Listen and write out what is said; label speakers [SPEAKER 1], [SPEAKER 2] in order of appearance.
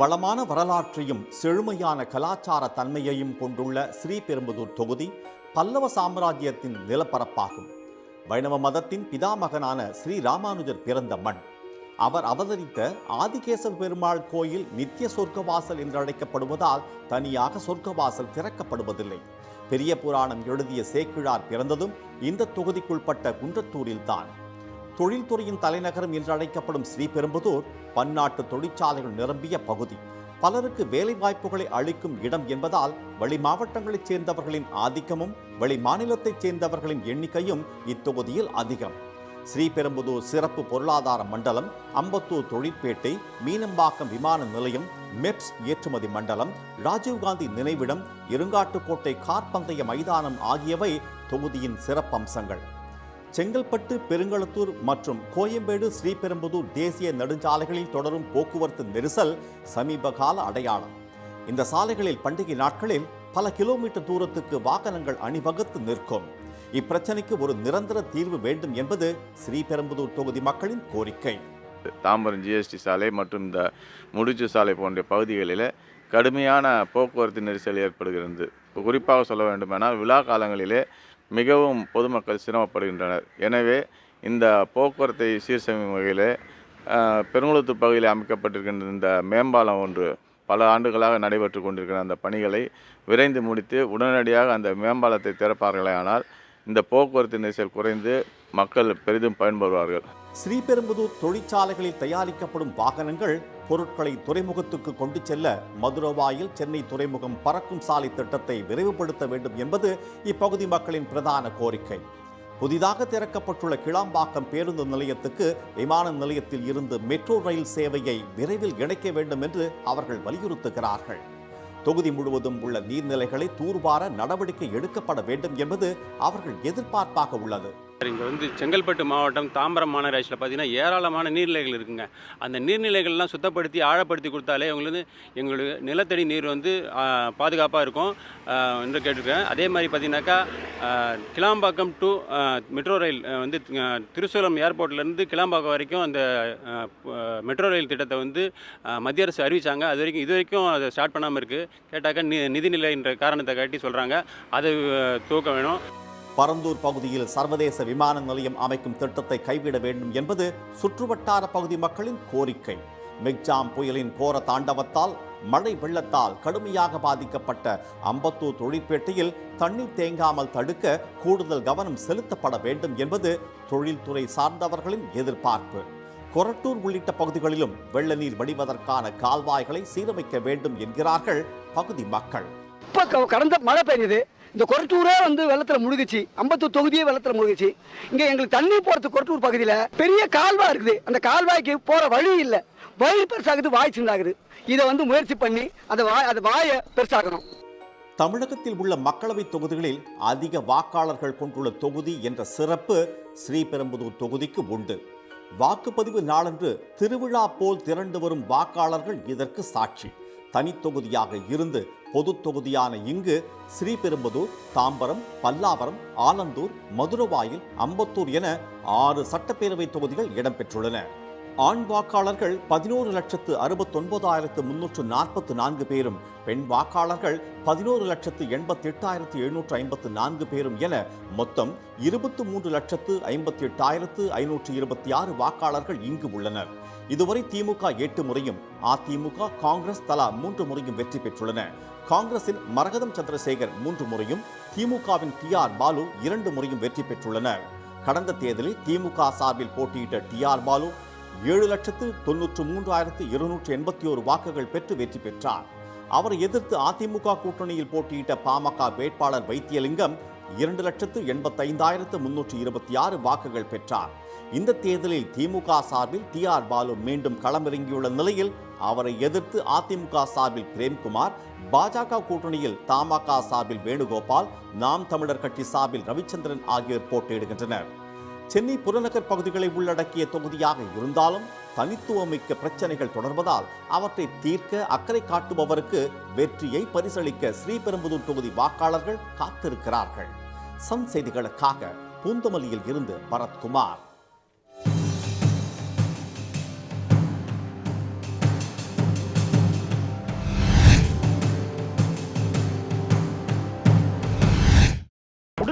[SPEAKER 1] வளமான வரலாற்றையும் செழுமையான கலாச்சார தன்மையையும் கொண்டுள்ள ஸ்ரீபெரும்புதூர் தொகுதி பல்லவ சாம்ராஜ்யத்தின் நிலப்பரப்பாகும். வைணவ மதத்தின் பிதாமகனான ஸ்ரீ ராமானுஜர் பிறந்த மண். அவர் அவதரித்த ஆதிகேசவ பெருமாள் கோயில் நித்திய சொர்க்கவாசல் என்று அழைக்கப்படுவதால் தனியாக சொர்க்கவாசல் திறக்கப்படுவதில்லை. பெரிய புராணம் எழுதிய சேக்கிழார் பிறந்ததும் இந்த தொகுதிக்குள்பட்ட குன்றத்தூரில்தான். தொழில்துறையின் தலைநகரம் என்று அழைக்கப்படும் ஸ்ரீபெரும்புதூர் பன்னாட்டு தொழிற்சாலைகள் நிரம்பிய பகுதி. பலருக்கு வேலை வாய்ப்புகளை அளிக்கும் இடம் என்பதால் வெளி மாவட்டங்களைச் சேர்ந்தவர்களின் ஆதிக்கமும் வெளி மாநிலத்தைச் சேர்ந்தவர்களின் எண்ணிக்கையும் இத்தொகுதியில் அதிகம். ஸ்ரீபெரும்புதூர் சிறப்பு பொருளாதார மண்டலம் அம்பத்தூர் தொழிற்பேட்டை மீனம்பாக்கம் விமான நிலையம் மெப்ஸ் ஏற்றுமதி மண்டலம் ராஜீவ்காந்தி நினைவிடம் இருங்காட்டுக்கோட்டை கார்பந்தய மைதானம் ஆகியவை தொகுதியின் சிறப்பம்சங்கள். செங்கல்பட்டு பெருங்களத்தூர் மற்றும் கோயம்பேடு ஸ்ரீபெரும்புதூர் தேசிய நெடுஞ்சாலைகளில் தொடரும் போக்குவரத்து நெரிசல் சமீப கால அடையாளம். இந்த சாலைகளில் பண்டிகை நாட்களில் பல கிலோமீட்டர் தூரத்துக்கு வாகனங்கள் அணிவகுத்து நிற்கும். இப்பிரச்சனைக்கு ஒரு நிரந்தர தீர்வு வேண்டும் என்பது ஸ்ரீபெரும்புதூர் தொகுதி மக்களின் கோரிக்கை.
[SPEAKER 2] தாம்பரம் ஜிஎஸ்டி சாலை மற்றும் இந்த முடிச்சு சாலை போன்ற பகுதிகளில் கடுமையான போக்குவரத்து நெரிசல் ஏற்படுகிறது. குறிப்பாக சொல்ல வேண்டுமானால் விழா காலங்களிலே மிகவும் பொதுமக்கள் சிரமப்படுகின்றனர். எனவே இந்த போக்குவரத்தை சீர்செய்யும் வகையிலே வகையில் பெருங்குளத்தூர் பகுதியில் அமைக்கப்பட்டிருக்கின்ற இந்த மேம்பாலம் ஒன்று பல ஆண்டுகளாக நடைபெற்று கொண்டிருக்கிற அந்த பணிகளை விரைந்து முடித்து உடனடியாக அந்த மேம்பாலத்தை திறப்பார்களே ஆனால் இந்த போக்குவரத்து நெரிசல் குறைந்து மக்கள் பெரிதும் பயன்பெறுவார்கள்.
[SPEAKER 1] ஸ்ரீபெரும்புதூர் தொழிற்சாலைகளில் தயாரிக்கப்படும் வாகனங்கள் பொருட்களை துறைமுகத்துக்கு கொண்டு செல்ல மதுரவாயில் சென்னை துறைமுகம் பறக்கும் சாலை திட்டத்தை விரைவுபடுத்த வேண்டும் என்பது இப்பகுதி மக்களின் பிரதான கோரிக்கை. புதிதாக திறக்கப்பட்டுள்ள கிளாம்பாக்கம் பேருந்து நிலையத்துக்கு விமான நிலையத்தில் இருந்து மெட்ரோ ரயில் சேவையை விரைவில் இணைக்க வேண்டும் என்று அவர்கள் வலியுறுத்துகிறார்கள். தொகுதி முழுவதும் உள்ள நீர்நிலைகளை தூர்வார நடவடிக்கை எடுக்கப்பட வேண்டும் என்பது அவர்கள் எதிர்பார்ப்பாக உள்ளது.
[SPEAKER 3] இங்கே வந்து செங்கல்பட்டு மாவட்டம் தாம்பரம் மாநகராட்சியில் பார்த்தீங்கன்னா ஏராளமான நீர்நிலைகள் இருக்குங்க. அந்த நீர்நிலைகள்லாம் சுத்தப்படுத்தி ஆழப்படுத்தி கொடுத்தாலே எங்களுக்கு எங்களுக்கு நிலத்தடி நீர் வந்து பாதுகாப்பாக இருக்கும். என்று கேட்டிருக்கேன். அதே மாதிரி பார்த்தீங்கன்னாக்கா கிளாம்பாக்கம் டு மெட்ரோ ரயில் வந்து திருசூலம் ஏர்போர்ட்லேருந்து கிளாம்பாக்கம் வரைக்கும் அந்த மெட்ரோ ரயில் திட்டத்தை வந்து மத்திய அரசு அறிவித்தாங்க அது வரைக்கும் இது வரைக்கும் அதை ஸ்டார்ட் பண்ணாமல் இருக்குது கேட்டாக்கா நி நிதிநிலைன்ற காரணத்தை காட்டி சொல்கிறாங்க அதை தூக்க வேணும்.
[SPEAKER 1] பரந்தூர் பகுதியில் சர்வதேச விமான நிலையம் அமைக்கும் திட்டத்தை கைவிட வேண்டும் என்பது சுற்றுவட்டார பகுதி மக்களின் கோரிக்கை. மிக்ஜாம் புயலின் கோர தாண்டவத்தால் மழை வெள்ளத்தால் கடுமையாக பாதிக்கப்பட்ட அம்பத்தூர் தொழிற்பேட்டையில் தண்ணீர் தேங்காமல் தடுக்க கூடுதல் கவனம் செலுத்தப்பட வேண்டும் என்பது தொழில்துறை சார்ந்தவர்களின் எதிர்பார்ப்பு. கொரட்டூர் உள்ளிட்ட பகுதிகளிலும் வெள்ள நீர் வடிவதற்கான கால்வாய்களை சீரமைக்க வேண்டும் என்கிறார்கள் பகுதி மக்கள்.
[SPEAKER 4] கடந்த மழை பெய்யுது இந்த கொரட்டூரே வந்து வெள்ளத்தில் முழுகுச்சு. ஐம்பத்தூர் தொகுதியே வெள்ளத்தில் முழுகுச்சு. இங்கே எங்களுக்கு தண்ணி போகிறது கொரட்டூர் பகுதியில் பெரிய கால்வாய் இருக்குது. அந்த கால்வாய்க்கு போகிற வழி இல்லை. வழி பெருசாகுது வாய் சின்னாகுது இதை வந்து முயற்சி பண்ணி அந்த வாய் அந்த வாயை பெருசாக்கணும்.
[SPEAKER 1] தமிழகத்தில் உள்ள மக்களவை தொகுதிகளில் அதிக வாக்காளர்கள் கொண்டுள்ள தொகுதி என்ற சிறப்பு ஸ்ரீபெரும்புதூர் தொகுதிக்கு உண்டு. வாக்குப்பதிவு நாளன்று திருவிழா போல் திரண்டு வரும் வாக்காளர்கள் இதற்கு சாட்சி. தனித்தொகுதியாக இருந்து பொது தொகுதியான இங்கு ஸ்ரீபெரும்புதூர் தாம்பரம் பல்லாவரம் ஆலந்தூர் மதுரவாயில் அம்பத்தூர் என ஆறு சட்டப்பேரவை தொகுதிகள் இடம்பெற்றுள்ளன. ஆண் வாக்காளர்கள் பதினோரு லட்சத்து அறுபத்தொன்பதாயிரத்து முன்னூற்று நாற்பத்து நான்கு பேரும் பெண் வாக்காளர்கள் பதினோரு லட்சத்து எண்பத்தி எட்டாயிரத்து எழுநூற்று ஐம்பத்து நான்கு பேரும் என மொத்தம் இருபத்து மூன்று லட்சத்து ஐம்பத்தி எட்டாயிரத்து ஐநூற்று இருபத்தி ஆறு வாக்காளர்கள் இங்கு உள்ளனர். இதுவரை திமுக எட்டு முறையும் அதிமுக காங்கிரஸ் தலா மூன்று முறையும் வெற்றி பெற்றுள்ளன. காங்கிரசின் மரகதம் சந்திரசேகர் மூன்று முறையும் திமுகவின் டி ஆர் பாலு இரண்டு முறையும் வெற்றி பெற்றுள்ளனர். கடந்த தேர்தலில் திமுக சார்பில் போட்டியிட்ட டி ஆர் பாலு ஏழு லட்சத்து தொன்னூற்று மூன்றாயிரத்து இருநூற்று எண்பத்தி ஒரு வாக்குகள் பெற்று வெற்றி பெற்றார். அவரை எதிர்த்து அதிமுக கூட்டணியில் போட்டியிட்ட பாமக வேட்பாளர் வைத்தியலிங்கம் இரண்டு லட்சத்து எண்பத்தைந்தாயிரத்து முன்னூற்று இருபத்தி ஆறு வாக்குகள் பெற்றார். இந்த தேர்தலில் திமுக சார்பில் டி ஆர் பாலு மீண்டும் களமிறங்கியுள்ள நிலையில் அவரை எதிர்த்து அதிமுக சார்பில் பிரேம்குமார் பாஜக கூட்டணியில் தமாக சார்பில் வேணுகோபால் நாம் தமிழர் கட்சி சார்பில் ரவிச்சந்திரன் ஆகியோர் போட்டியிடுகின்றனர். சென்னை புறநகர் பகுதிகளை உள்ளடக்கிய தொகுதியாக இருந்தாலும் தனித்துவமிக்க பிரச்சனைகள் தொடர்வதால் அவற்றை தீர்க்க அக்கறை காட்டுபவருக்கு வெற்றியை பரிசளிக்க ஸ்ரீபெரும்புதூர் தொகுதி வாக்காளர்கள் காத்திருக்கிறார்கள். சன் செய்திகளுக்காக பூந்தமல்லியில் இருந்து பரத்குமார்.